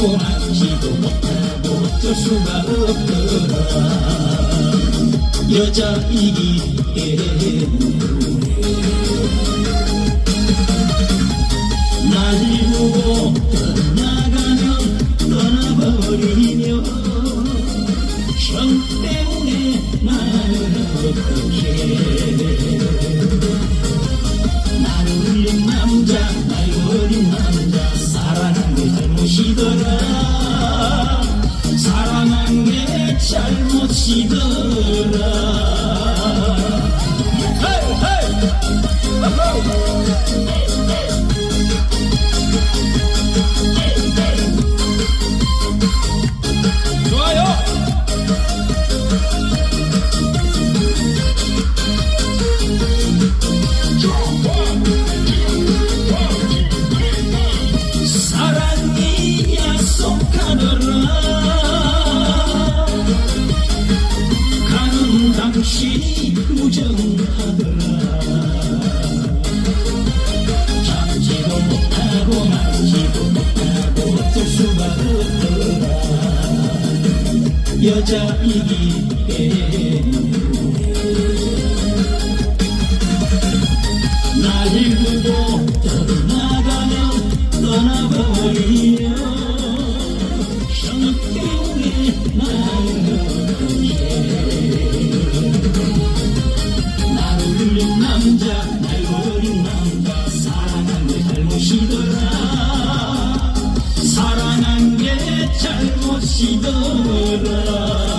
하고 막지도 못하고 어쩔 수가 없더라 여자이기에 날 보고 떠나가면 떠나버리며 형 때문에 나를 어떻게 나를 남자 잘못이더라 당신이 무정하더라 잡지도 못하고 말지도 못하고 어쩔 수가 없더라 여자이기에 나를 두고 떠나가면 떠나버리며 형 때문에 나 Şidara